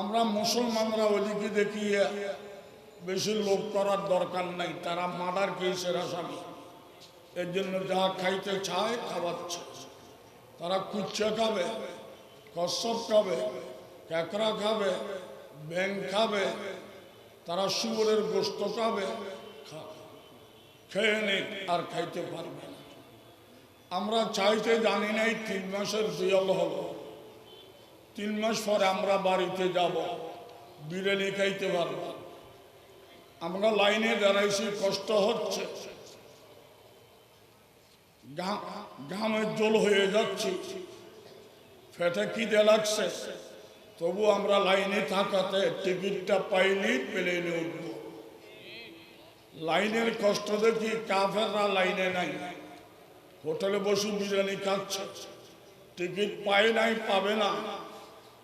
আমরা মুসলমানরা ওদিকে দেখিয়ে বেশি লোভ করার দরকার নাই, তারা মার্ডার কেসের আসামি। এর জন্য যা খাইতে চায় খাওয়াচ্ছে। তারা কুচ্চা খাবে, কচ্ছপ খাবে, ক্যাকড়া খাবে ব্যাং খাবে, তারা শুয়োরের গোস্ত খাবে খেয়ে নে আর খাইতে পারবে আমরা চাইতে জানি নাই তিন মাসের বিয়ল হলো। তিন মাস পরে আমরা বাড়িতে যাব। বিরিয়ানি খাইতে পারব। আমরা লাইনে দাঁড়াইছি, কষ্ট হচ্ছে। ঘা- ঘামে জল হয়ে যাচ্ছে। ফেটে খিদে লাগছে। তবু আমরা লাইনে থাকাতে টিকিটটা পাইনি প্লেনে উঠব। লাইনের কষ্ট দেখি কাফেররা লাইনে নাই। হোটেলে বসে বিরিয়ানি খাচ্ছে। টিকিট পায় নাই, পাবে না।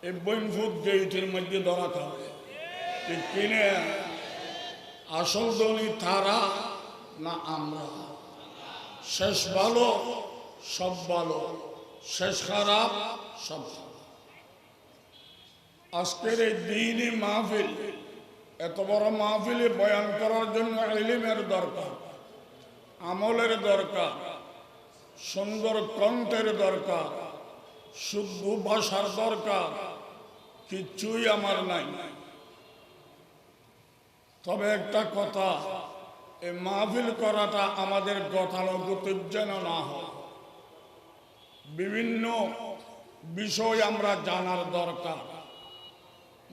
এই বইনফুট গেইটের মধ্যে ধরা ঠিক কিনে আসল ধনী তারা না আমরা শেষ ভালো, সব ভালো শেষ খারাপ, সব। আজকের এই দিনই মাহফিল, এত বড় মাহফিলে বয়ান করার জন্য এলিমের দরকার, আমলের দরকার, সুন্দর কণ্ঠের দরকার, শুদ্ধ ভাষার দরকার কিচ্ছুই আমার নাই। তবে একটা কথা এই মাহফিল করাটা আমাদের গতানুগতিক যেন না হয়। বিভিন্ন বিষয় আমরা জানার দরকার।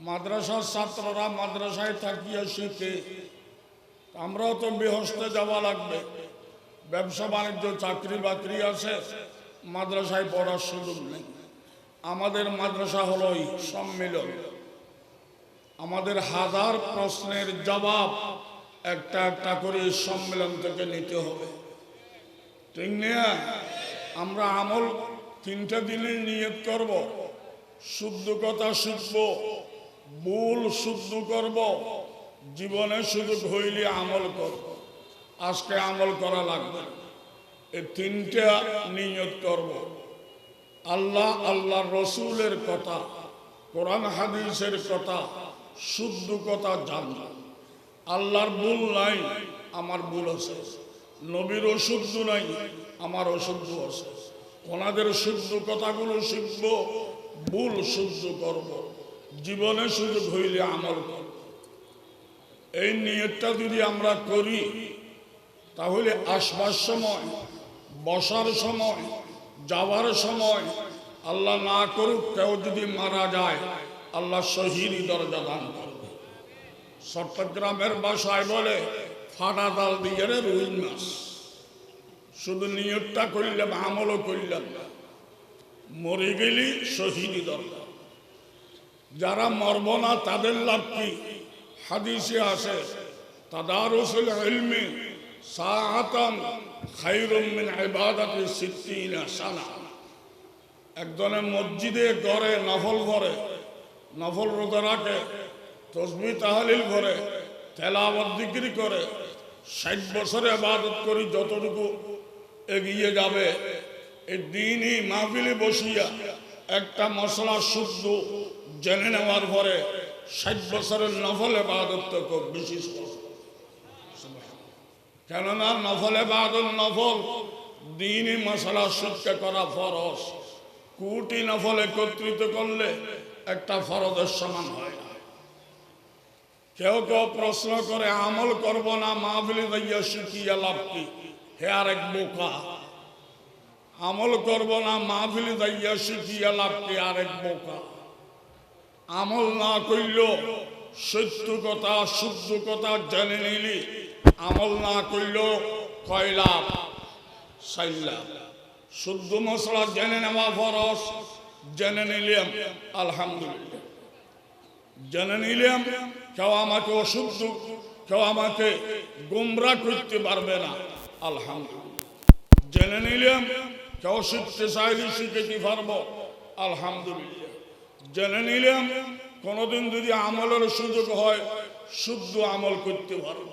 মাদ্রাসার ছাত্ররা মাদ্রাসায় থাকিয়া শিখে, আমরাও তো বৃহস্তে যাওয়া লাগবে। ব্যবসা বাণিজ্য চাকরি বাকরি আছে, মাদ্রাসায় পড়ার সুযোগ নেই। আমাদের মাদ্রাসা হলো এই সম্মিলন। আমাদের হাজার প্রশ্নের জবাব একটা একটা করে সম্মেলন থেকে নিতে হবে। ঠিক না? আমরা আমল তিনটা দিনে নিয়ত করব। শুদ্ধ কথা শিখব ভুল শুদ্ধ করব, জীবনে শুধু হইলে আমল করব। আজকে আমল করা লাগবে। এই তিনটা নিয়ত করব। আল্লাহ আল্লাহ রসুলের কথা, কোরআন হাদিসের কথা, শুদ্ধ কথা জানব। আল্লাহর ভুল নাই, আমার ভুল আছে। নবীর অশুদ্ধ নাই, আমার অশুদ্ধ আছে। ওনাদের শুদ্ধ কথাগুলো শিখব, ভুল শুদ্ধ করব। জীবনে সুযোগ হইলে আমল করব। এই নিয়তটা যদি আমরা করি, তাহলে আসবার সময়, বসার সময় যাওয়ার সময় আল্লাহ না করুক, কেউ যদি মারা যায়, আল্লাহ শহীদ দরজা দান করবে। চট্টগ্রামের বাসায় বলে, ফাটা দাল দিয়ে রে রুই মাছ। শুধু নিয়তটা করলাম আমলও করলাম না। মরে গেলি শহীদ দরজা। যারা মরব না, তাদের লাভ কি? হাদিসে আসে, তাদারুসুল ইলমি সানা একজনের মসজিদে ঘরে নফল ঘরে নফল রোজা রাখে তসবি তাহালিল করে তেলাওয়াত দিক্রি করে, ষাট বছরে আবাদত করি যতটুকু এগিয়ে যাবে এই দিনই মাহফিলে বসিয়া একটা মশলা শুদ্ধ জেনে নেওয়ার পরে ষাট বছরের নফল এবাদত তো খুব বেশি সহজ। কেননা নফলে এবাদত নফল, দিনই মশলা শুদ্ধ করা ফরস কোটি নফল একত্রিত করলে একটা ফরজের সমান হয় না। কেউ কেউ প্রশ্ন করে, আমল করব না, মাহফিলি দাইয়া শিখিয়া লাভ কি? হে আর এক বোকা, আমল করব না, মাহফিলি দাইয়া শিখিয়া লাভ কি? আর এক বোকা, আমল না কইল সত্য কথা শুদ্ধ কথা জেনে নিলি। আমল না কইল কয় লাভ। চার শুদ্ধ মশলা জেনে নেওয়া ফরস জেনে নিলাম, আলহামদুলিল্লাহ। জেনে নিলাম, কেউ আমাকে অশুদ্ধ, কেউ আমাকে গুমরা করতে পারবে না। আলহামদুলিল্লাহ। জেনে নিলাম, কেউ শিখতে চাইলে শিখতে পারব? আলহামদুলিল্লাহ। জেনে নিলাম কোনোদিন যদি আমলের সুযোগ হয়, শুদ্ধ আমল করতে পারব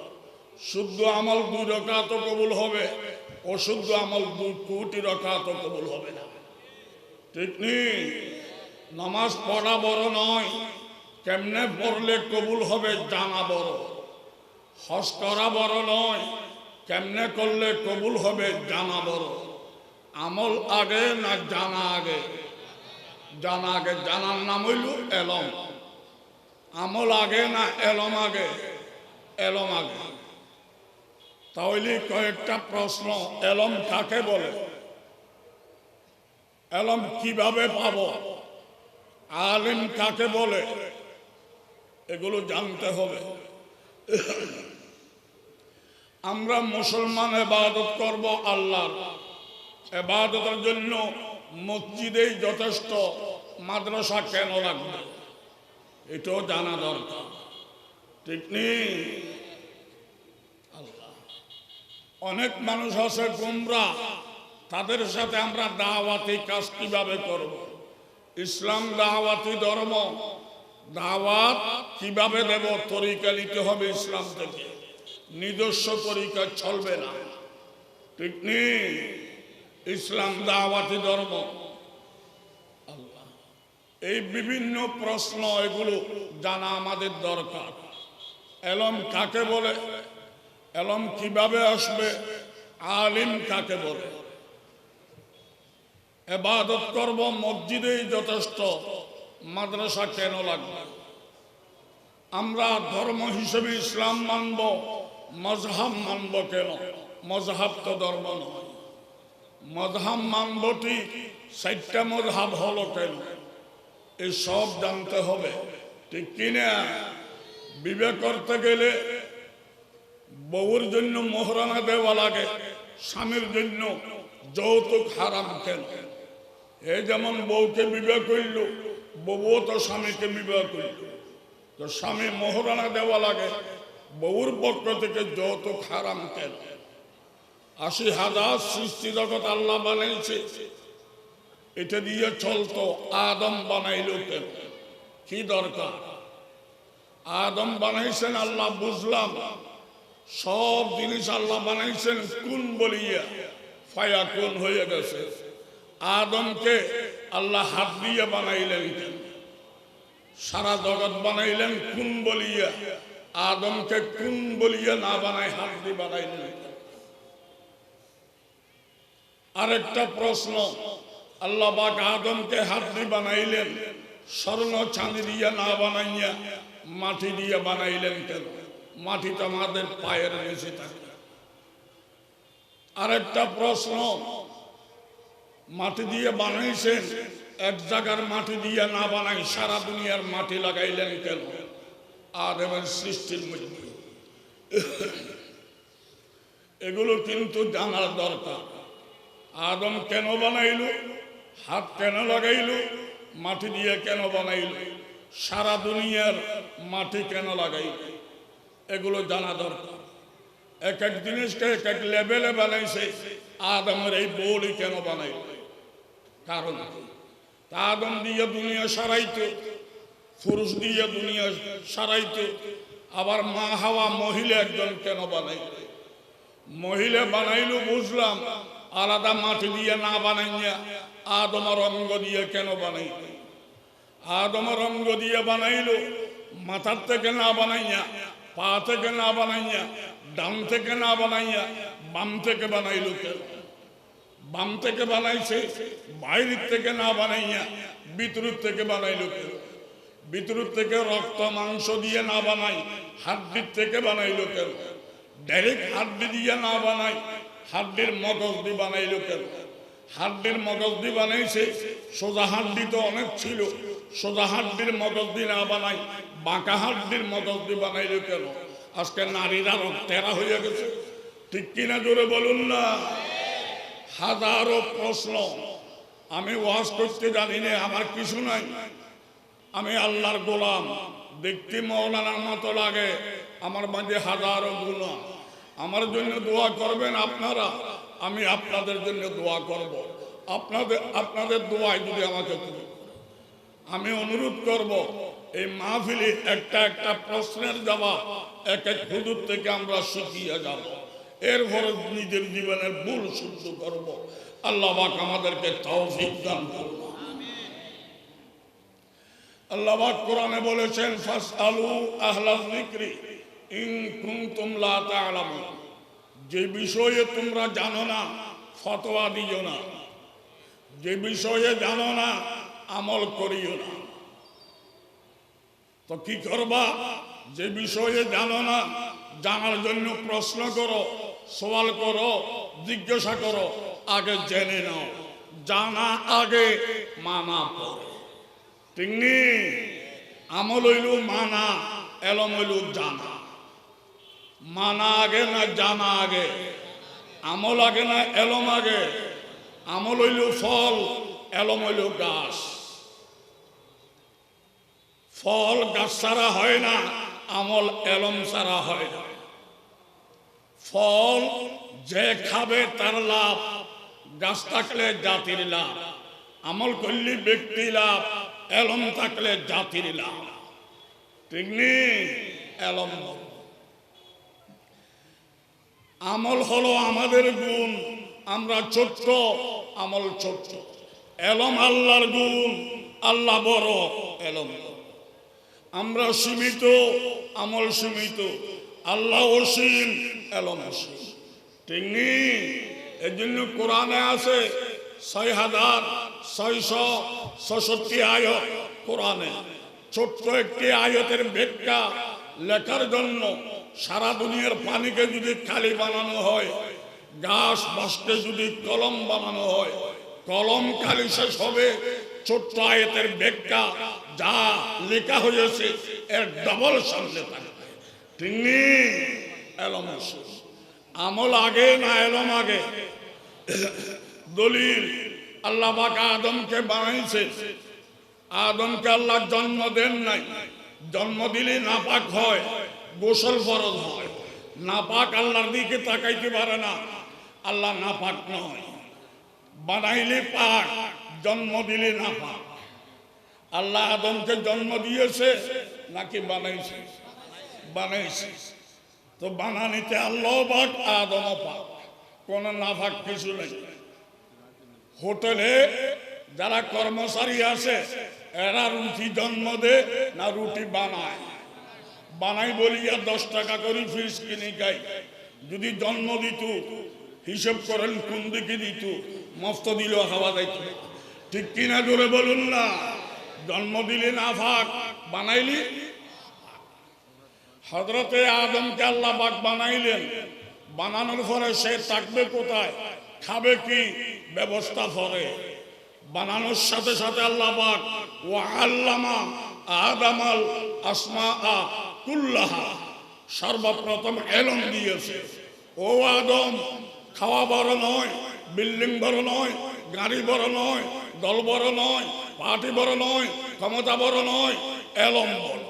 শুদ্ধ আমল দুই রকাত কবুল হবে, অশুদ্ধ আমল দুই কোটি রকাত কবুল হবে না। ঠিক নেই নামাজ পড়া বড় নয়, কেমনে পড়লে কবুল হবে জানা বড়। হস করা বড় নয়, কেমনে করলে কবুল হবে জানা বড়। আমল আগে না জানা আগে? জানা আগে জানার নাম হইল এলম। আমল আগে না এলম আগে? এলম আগে। তাহলে কয়েকটা প্রশ্ন, এলম কাকে বলে? এলম কীভাবে পাবো? আলিম কাকে বলে? এগুলো জানতে হবে। আমরা মুসলমান এবাদত করব আল্লাহর। এবাদতের জন্য মসজিদেই যথেষ্ট, মাদ্রাসা কেন লাগবে? এটাও জানা দরকার। ঠিক নেই? আল্লাহ। অনেক মানুষ আছে গুমরা, তাদের সাথে আমরা দাওয়াতি কাজ কীভাবে করব? ইসলাম দাওয়াতি ধর্ম, দাওয়াত কীভাবে দেব? তরিকা নিতে হবে ইসলাম থেকে। নিজস্ব তরিকা চলবে না। ঠিক নেই? ইসলাম দাওয়াতি ধর্ম। এই বিভিন্ন প্রশ্ন এগুলো জানা আমাদের দরকার। এলম কাকে বলে? এলম কীভাবে আসবে? আলিম কাকে বলে? এবাদত করব মসজিদেই যথেষ্ট, মাদ্রাসা কেন লাগবে? আমরা ধর্ম হিসেবে ইসলাম মানব, মজহাব মানব কেন? মজহাব তো ধর্ম নয়। মজহাব মানবটি চারটা মজহাব হলো কেন? এই সব জানতে হবে। ঠিক কিনা? বিবেক করতে গেলে বউর জন্য মোহরানা দেওয়া লাগে, স্বামীর জন্য যৌতুক হারাম কেন? এ যেমন বউকে বিবাহ করল, বউও তো স্বামীকে বিবাহ করল। তো স্বামী মোহরানা দেওয়া লাগে, বউর পক্ষ থেকে যৌতুক হারাম কেন? আশি হাজার সৃষ্টি জগৎ আল্লাহ বানাইছে এটা দিয়ে চলতো, আদম বানাইল কেন? কি দরকার? আদম বানাইছেন আল্লাহ বুঝলাম, সব জিনিস আল্লাহ বানাইছেন কোন বলিয়া, ফায়া কোন হয়ে গেছে। আদমকে আল্লাহ হাত দিয়ে বানাইলেন কেন? সারা জগৎ বানাইলেন কোন বলিয়া, আদমকে কোন বলিয়া না বানাই হাত দিয়ে বানাইলেন? আরেকটা প্রশ্ন আল্লাহ পাক আদমকে হাত বানাইলেন, স্বর্ণ চাঁদি দিয়ে না বানাইয়া মাটি দিয়ে বানাইলেন কেন? মাটি তো আমাদের পায়ের নিচে থাকে। আরেকটা প্রশ্ন, মাটি দিয়ে বানাইছেন, এক জায়গার মাটি দিয়ে না বানাই সারা দুনিয়ার মাটি লাগাইলেন কেন? আদমের সৃষ্টির মধ্যে। এগুলো কিন্তু জানার দরকার। আদম কেন বানাইল? হাত কেন লাগাইল? মাটি দিয়ে কেন বানাইল? সারা দুনিয়ার মাটি কেন লাগাইল? এগুলো জানা দরকার। এক এক জিনিসকে এক এক লেভেলে বানাইছে, আদমের এই বউলি কেন বানাইল? কারণ আদম দিয়ে দুনিয়া সারাইতে, পুরুষ দিয়ে দুনিয়া সারাইতে, আবার মা হাওয়া মহিলা একজন কেন বানাইল? মহিলা বানাইল বুঝলাম, আলাদা মাটি দিয়ে না বানাইয়া আদমার অঙ্গ দিয়ে কেন বানাইল? আদমার অঙ্গ দিয়ে বানাইল, মাথার থেকে না বানাইয়া, পা থেকে না বানাইয়া, ডান থেকে না বানাইয়া, বাম থেকে বানাইল কেন? বাম থেকে বানাইছে, বাইরের থেকে না বানাইয়া, ভিতরের থেকে বানাইল কেন? ভিতরের থেকে রক্ত, মাংস দিয়ে না বানাই, হাড্ডির থেকে বানাইল কেন? ডাইরেক্ট হাড্ডি দিয়ে না বানাই, হাড্ডির মগজ দিয়ে বানাইল কেন? হাড্ডির মগজ দিয়ে বানাইছে সোজা হাড্ডি তো অনেক ছিল। সোজা হাড্ডির মগজ দিয়ে না বানাই, বাঁকা হাড্ডির মগজ দিয়ে বানাইল কেন? আজকে নারীরা রক্তেরা হয়ে গেছে। ঠিক কিনা জোরে বলুন না? হাজারো প্রশ্ন। আমি ওয়াজ করতে জানি না, আমার কিছু নাই। আমি আল্লাহর গোলাম। দেখতে মৌলানার মতো লাগে। আমার মাঝে হাজারো গুণা আমার জন্য দোয়া করবেন আপনারা। আমি আপনাদের জন্য দোয়া করব। আপনাদের আপনাদের দোয়ায় যদি আমাকে আমি অনুরোধ করব, এই মাহফিলে একটা একটা প্রশ্নের জবাব এক এক হুদুর থেকে আমরা শিখিয়ে যাব। এরপরে নিজের জীবনের ভুল শুদ্ধ করব। আল্লাহ পাক আমাদেরকে তৌফিক দান করুন। আল্লাহ কোরআনে বলেছেন ফাস আলু আহলাল যিকরি ইন কুনতুম যে বিষয়ে তোমরা জানো না, ফতোয়া দিও না। যে বিষয়ে জানো না, আমল করিও না। তো কি করবা? যে বিষয়ে জানো না, জানার জন্য প্রশ্ন করো, সওয়াল করো, জিজ্ঞাসা করো, আগে জেনে নাও। জানা আগে মানা পড়ে। ঠিক আমল হইল মানা, এলম হইল জানা। মানা আগে না জানা আগে আমল আগে না এলম আগে, আমল হইল ফল, এলম হইল গাছ। ফল গাছ ছাড়া হয় না, আমল এলম ছাড়া হয় না। ফল যে খাবে তার লাভ, গাছ থাকলে জাতির লাভ, আমল করলে ব্যক্তি লাভ, এলম থাকলে জাতির লাভ। ঠিক নেই? এলম আমল হলো আমাদের গুণ। আমরা ছোট্ট, আমল ছোট্ট। এলম আল্লাহর গুণ, আল্লাহ বড়, এলম। আমরা সীমিত, আমল সীমিত। আল্লাহ অসীম, এলম অসীম। ঠিক এর জন্য কোরআনে আছে ছয় হাজার ছয়শো ছষট্টি আয়ত কোরআনে। ছোট্ট একটি আয়তের ব্যাখ্যা লেখার জন্য সারা দুনিয়ার পানিকে যদি খালি বানানো হয় গাছ বাসকে যদি কলম বানানো হয়, কলম খালি শেষ হবে, ছোট্ট আয়তের ব্যাখ্যা যা লেখা হয়েছে, এর ডবল সামনে থাকবে। আমল আগে না এলম আগে? দলিল আল্লাহ আদমকে বানাইছে। আদমকে আল্লাহ জন্ম দেন নাই। জন্ম দিলে নাপাক হয়। গোসল ফরজ হয়। নাপাক আল্লাহর দিকে তাকাইতে পারে না। আল্লাহ নাপাক নয়। বানাইলে পাক, জন্ম দিলে নাপাক। আল্লাহ আদমকে জন্ম দিয়েছে নাকি বানাইছে? বানাইছে। তো বানানিতে আল্লাহ পাক, আদমও পাক। কোন নাফাক কিছু নেই। হোটেলে যারা কর্মচারী আছে, এরা রুটি জন্ম দে না রুটি বানায়? বানাই বলিয়া দশ টাকা করে ফিস কিনে খাই। যদি জন্ম দিত, হিসেব করেন কোন দিকে দিত, মস্ত দিল খাওয়া যাইত। ঠিক কিনা জোরে বলুন না, জন্ম দিলে না ফাঁক বানাইলি? হজরতে আদমকে আল্লাহ পাক বানাইলেন। বানানোর পরে সে থাকবে কোথায়, খাবে কি, ব্যবস্থা করে। বানানোর সাথে সাথে আল্লাহ পাক ও আল্লামা আদামাল আসমা আ কুল্লাহা, সর্বপ্রথম এলম দিয়েছে। ও আদম খাওয়া বড় নয়, বিল্ডিং বড় নয়, গাড়ি বড় নয়, দল বড় নয়, পার্টি বড় নয়, ক্ষমতা বড় নয়, এলম বড়।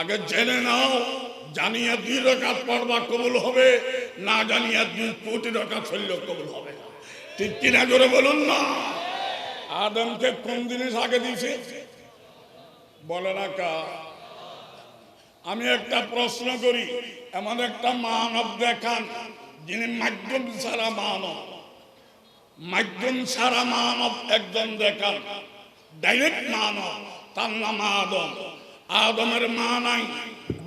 আগে জেনে নাও, জানিয়া দুই রকাত পড়বা কবুল হবে, না জানিয়া দুই কোটি রকাত শৈল্য কবুল হবে। ঠিক কিনা জোরে বলুন না? আদমকে কোন জিনিস আগে দিয়েছে? বলে না কা আমি একটা প্রশ্ন করি। এমন একটা মানব দেখান, যিনি মাধ্যম ছাড়া মানব। মাধ্যম ছাড়া মানব একজন দেখান ডাইরেক্ট মানব। তার নাম আদম। আদমের মা নাই,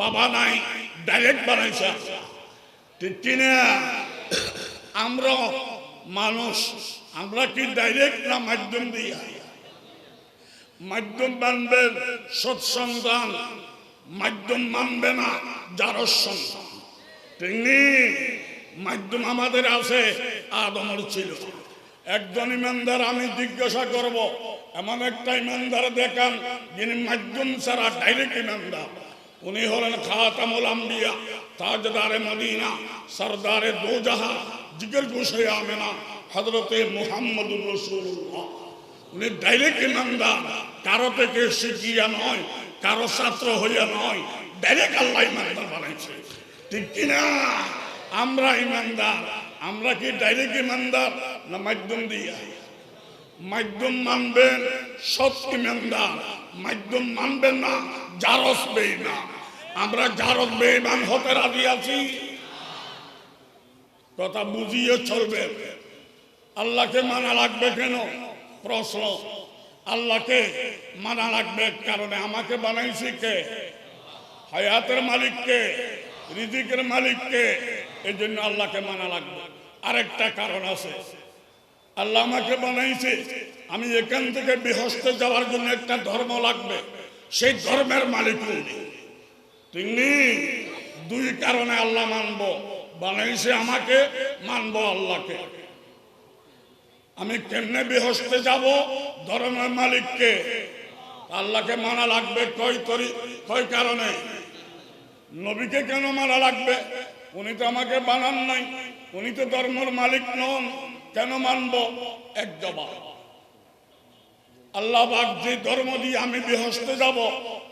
বাবা নাই ডাইরেক্ট বানাইছে। আমরা মানুষ, আমরা কি ডাইরেক্ট না মাধ্যম দিয়া? মাধ্যম মানবেন সৎসন্তান মাধ্যম মানবে না, যার সন্তান তেমনি মাধ্যম আমাদের আছে, আদমর ছিল। একজন ইমানদার, আমি জিজ্ঞাসা করব, এমন একটা ইমানদার দেখান, যিনি মাধ্যম ছাড়া ডাইরেক্ট ইমানদার। উনি হলেন খাতামুল আম্বিয়া, তাজদারে মদিনা, সরদারে দোজাহা, জিগর গোসাই আমেনা হজরতে মুহাম্মদুর রসুল্লাহ উনি ডাইরেক্ট ইমানদার, কারও থেকে শিখিয়া নয় কারও ছাত্র হইয়া নয় ডাইরেক্ট আল্লাহ ইমানদার বানাইছে। ঠিক কিনা? আমরা ইমানদার, আমরা কি ডাইরেক্ট ইমানদার না মাধ্যম দিয়া? মাধ্যম মানবেন সৎ ইমানদার, মাধ্যম মানবেন না জারস বেইমান আমরা জারস বেইমান হতে রাজি আছি? কথা বুঝিয়ে চলবে। আল্লাহকে মানা লাগবে কেন? প্রশ্ন। আল্লাহকে মানা লাগবে কারণে। আমাকে বানাইছি কে? হায়াতের মালিককে, রিজিকের মালিককে এই জন্য আল্লাহকে মানা লাগবে। আরেকটা কারণ আছে। আল্লাহ আমাকে বানাইছে। আমি এখান থেকে বিহস্তে যাওয়ার জন্য একটা ধর্ম লাগবে। সেই ধর্মের মালিক তিনি দুই কারণে আল্লাহ মানব। বানাইছে আমাকে, মানব আল্লাহকে। আমি কেমনে বেহস্তে যাব? ধর্মের মালিককে। আল্লাহকে মানা লাগবে কয় তরি কয় কারণে? নবীকে কেন মানা লাগবে? উনি তো আমাকে বানান নাই। উনি তো ধর্মের মালিক নন। কেন মানব? এক জবাব। আল্লাহ বাক যে ধর্ম দিয়ে আমি বিহস্তে যাব,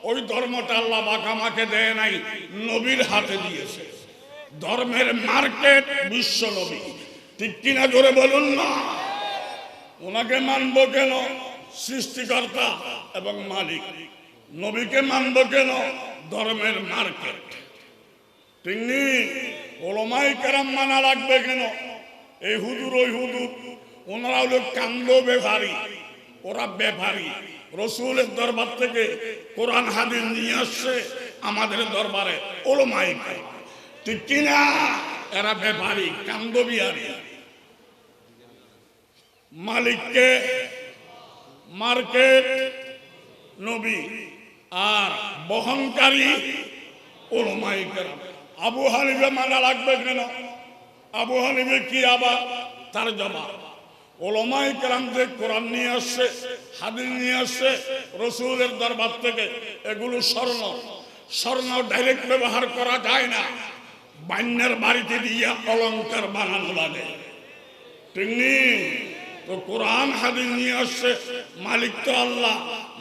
ওই ধর্মটা আল্লাহ বাক আমাকে দেয় নাই, নবীর হাতে দিয়েছে। ধর্মের মার্কেট বিশ্ব নবী। ঠিক কিনা জোরে বলুন না? ওনাকে মানবো কেন? সৃষ্টিকর্তা এবং মালিক। নবীকে মানবো কেন? ধর্মের মার্কেট। তিনি ওলমাই কেরাম মানা লাগবে কেন? এই হুদুর ওই হুদুর ওনারা হলো কান্দ ব্যাপারী ওরা ব্যাপারী রসুলের দরবার থেকে কোরআন, হাদিস নিয়ে আসছে আমাদের দরবারে ওলমাই। ঠিক কিনা? এরা ব্যাপারী কান্দ বিহারী। মালিককে, মার্কেট, নবী আর বহনকারী ওলমাই আবু হানিফে মানা লাগবে কেন? আবু হানিফে কি আবার? তার জবাব ওলমাই কেরাম যে কোরআন নিয়ে আসছে, হাদিস নিয়ে আসছে, রসুলের দরবার থেকে, এগুলো স্বর্ণ। স্বর্ণ ডাইরেক্ট ব্যবহার করা যায় না। বান্যার বাড়িতে দিয়ে অলঙ্কার বানানো লাগে। তো কোরআন হাদিস নিয়ে আসছে। মালিক তো আল্লাহ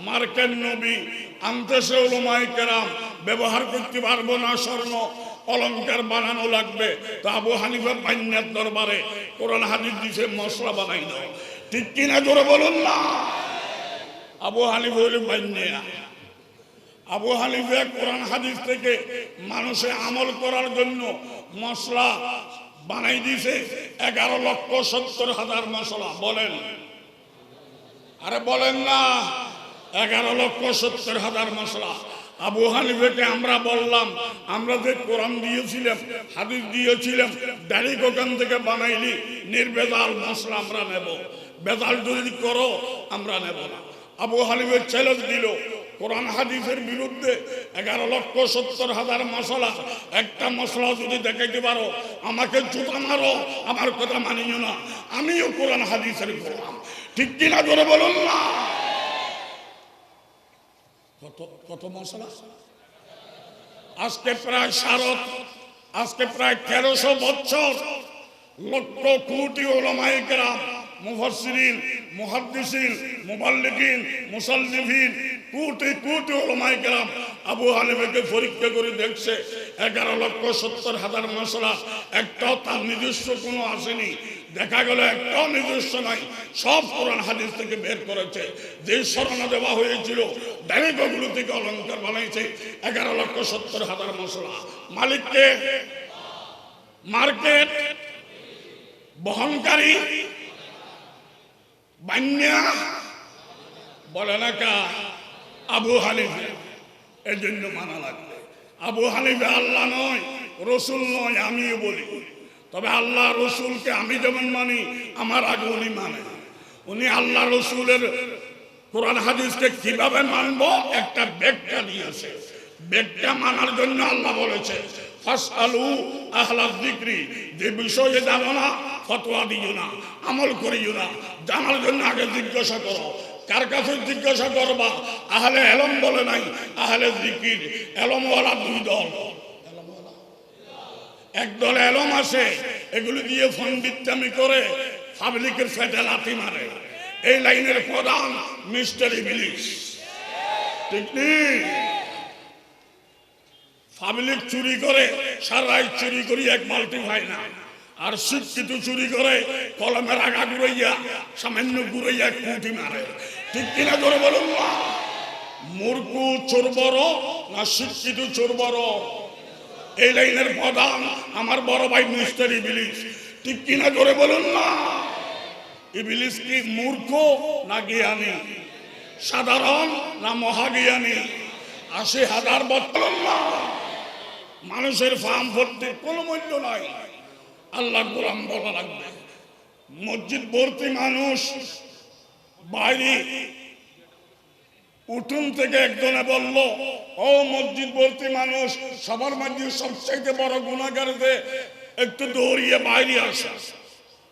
মার্কেট নবী। আনতেছে ওলমাই কেরাম ব্যবহার করতে পারব না, স্বর্ণ অলংকার বানানো লাগবে। তো আবু হানিফা বান্যার দরবারে কোরআন হাদিস দিছে, মশলা বানাই দাও। ঠিক কিনা জোরে বলুন না? আবু হানিফা হইল বান্যা। আবু হানিফা কোরআন হাদিস থেকে মানুষে আমল করার জন্য মশলা বানাই দিছে এগারো লক্ষ সত্তর হাজার মশলা, বলেন। আরে বলেন না, এগারো লক্ষ সত্তর হাজার মশলা। আবু হানিফেকে আমরা বললাম, আমরা যে কোরআন দিয়েছিলাম, হাদিস দিয়েছিলাম, ডাইরেক্ট ওখান থেকে বানাইলি নির্বেদাল মশলা আমরা নেব। বেদাল যদি করো, আমরা নেব না। আবু হানিফের চ্যালেঞ্জ দিল কোরআন হাদিসের বিরুদ্ধে এগারো লক্ষ সত্তর হাজার মশলা। একটা মশলা যদি দেখাইতে পারো, আমাকে জুতা মারো, আমার কথা মানিও না। আমিও কোরআন হাদিসের গোলাম। ঠিক কিনা জোরে বলুন না? কত কত মশলা? আজকে প্রায় শারদ আজকে প্রায় তেরোশো বছর লক্ষ কোটি ওলামাই গ্রাম মুফসরিন মুহাদ্দিসিন মুবাল্লিকিন মুসাল্লিফিন কোটি কোটি ওলামাই গ্রাম আবু করে দেখছে, এগারো লক্ষ সত্তর হাজার মশলা তার কোনো আসেনি। দেখা নাই, সব থেকে করেছে। যে দেওয়া হয়েছিল অলঙ্কার বানাইছে, এগারো লক্ষ সত্তর হাজার মশলা। মালিককে মার্কেট, বহনকারী, বান্যা, বলে আবু হানিফে। এই জন্য মানা লাগবে। আবু হানিফে আল্লাহ নয়, রসুল নয়, আমিও বলি। তবে আল্লাহ রসুলকে আমি যেমন মানি, আমার আগে উনি মানে। উনি আল্লাহ রসুলের কোরআন হাদিসকে কীভাবে মানব, একটা ব্যাখ্যা দিয়েছে। ব্যাখ্যা মানার জন্য আল্লাহ বলেছে, ফাসআলু আহলা যিকরি, যে বিষয়ে জানো না, ফতোয়া দিও না, আমল করিও না। জানার জন্য আগে জিজ্ঞাসা করো কার কাছে জিজ্ঞাসা করবা? আহলে এলম বলে নাই, আহলে জিকির, এলমওয়ালা দুই দল। একদল এলম আছে, এগুলো দিয়ে ফোন বিত্তামি করে পাবলিকের ফেটে লাথি মারে। এই লাইনের প্রধান মিস্টার ইংলিশ ঠিক নেই পাবলিক চুরি করে সারাই চুরি করি, এক বালতি হয় না। আর শিক্ষিত চুরি করে, কলমের আগা ঘুরাইয়া, সামান্য ঘুরাইয়া কুটি মারে। ঠিক কিনা করে বলুন মূর্খু চোর বড় না শিক্ষিত চোর বড় এই লাইনের প্রধান আমার বড় ভাই মিস্টার ইবিলিশ ঠিক কিনা করে বলুন না? ইবিলিশ কি মূর্খ না জ্ঞানী? সাধারণ না মহাজ্ঞানী? আশি হাজার বছর না। মানুষের ফার্ম ভর্তি কোনো মূল্য নাই। আল্লাহ গোলাম বলা লাগবে। মসজিদ ভর্তি মানুষ বাইরে। উঠুন থেকে একজনে বলল, ও মসজিদ ভর্তি মানুষ, সবার মধ্যে সবচাইতে বড় গুণাগার যে একটু দৌড়িয়ে বাইরে আসে।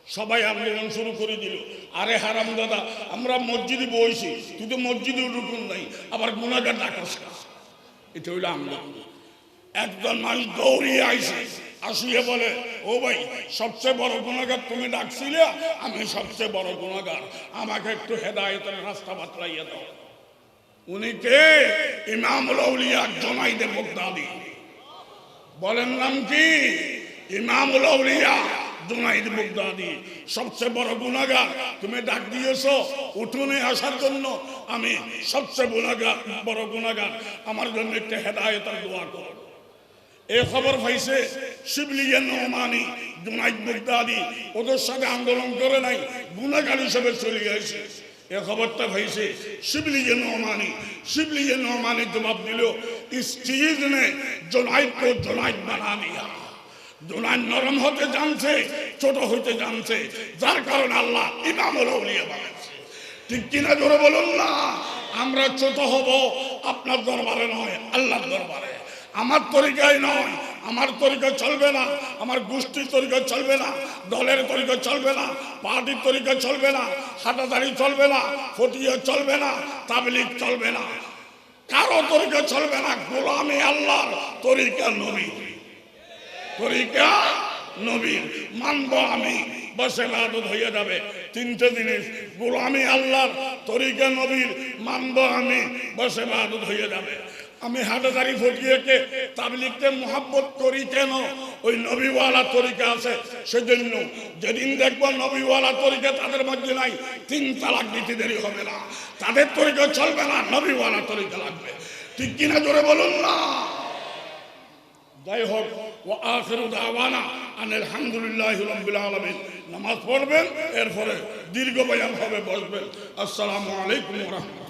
সবাই আন্দোলন শুরু করে দিল। আরে হারাম দাদা, আমরা মসজিদে বইছি তুই তো মসজিদে ঢুকুন নাই, আবার গুণাগার ডাকাস না। এটা হইল আন্দোলন। একজন মানুষ দৌড়িয়ে আইসে। আসিয়ে বলে, ও ভাই, সবচেয়ে বড় গুণাগার তুমি ডাকছিলে? আমি সবচেয়ে বড় গুণাগার। আমাকে একটু হেদায়তের রাস্তা বাতলাইয়া দাও। উনি কে? ইমামুল আউলিয়া জনাইদে বগদাদি বলেন নাম কি? ইমামুল আউলিয়া জুনাইদ বগদাদি সবচেয়ে বড় গুণাগার তুমি ডাক দিয়েছ, উঠোনে আসার জন্য। আমি সবচেয়ে গুণাগার, বড় গুণাগার। আমার জন্য একটা হেদায়তের দোয়া করো। এ খবর পাইছে, শিবলিগের নমানি জুনাইদ বাগদাদি ওদের সাথে আন্দোলন করে নাই গুণাগান হিসেবে চলে গেছে। এ খবরটা পাইছে, শিবলিগের নমানি শিবলিগের নমানি জবাব দিল ইস নে জোনাইদ কো জোনাইদ বানা জোনাইদ নরম হতে জানছে, ছোট হইতে জানছে, যার কারণে আল্লাহ ইমামুল আউলিয়া বানাচ্ছে ঠিক কিনা ধরে বলুন না, আমরা ছোট হব, আপনার দরবারে নয়, আল্লাহর দরবারে। আমার তরিকায় নয়। আমার তরিকা চলবে না। আমার গোষ্ঠীর তরিকা চলবে না। দলের তরিকা চলবে না। পার্টির তরিকা চলবে না। হাটাদারি চলবে না। ফটিয়া চলবে না। তাবলিগ চলবে না। কারও তরিকা চলবে না। গোলামি আল্লাহর তরিকা নবী তরিকা নবীর। মানব আমি। বসে লাদত হয়ে যাবে। তিনটে জিনিস। গোলামি আল্লাহর তরিকা নবীর। মানব আমি। বসে লাদত হয়ে যাবে। আমি হাটাদারি ফটিয়েকে তাবলিগকে মোহাব্বত করি কেন? ওই নবীওয়ালা তরিকা আছে, সেজন্য যেদিন দেখব নবীওয়ালা তরিকা তাদের মধ্যে নাই, তিন তালাক দিতে দেরি হবে না। তাদের তরিকা চলবে না, নবীওয়ালা তরিকা লাগবে। ঠিক কিনা জোরে বলুন না? যাই হোক ও আখেরু দাওয়ানা আনিল হামদুলিল্লাহ রাব্বিল নামাজ পড়বেন, এরপরে দীর্ঘ বয়ান হবে, বসবেন। আসসালামু আলাইকুম রাহমাতুল্লাহ।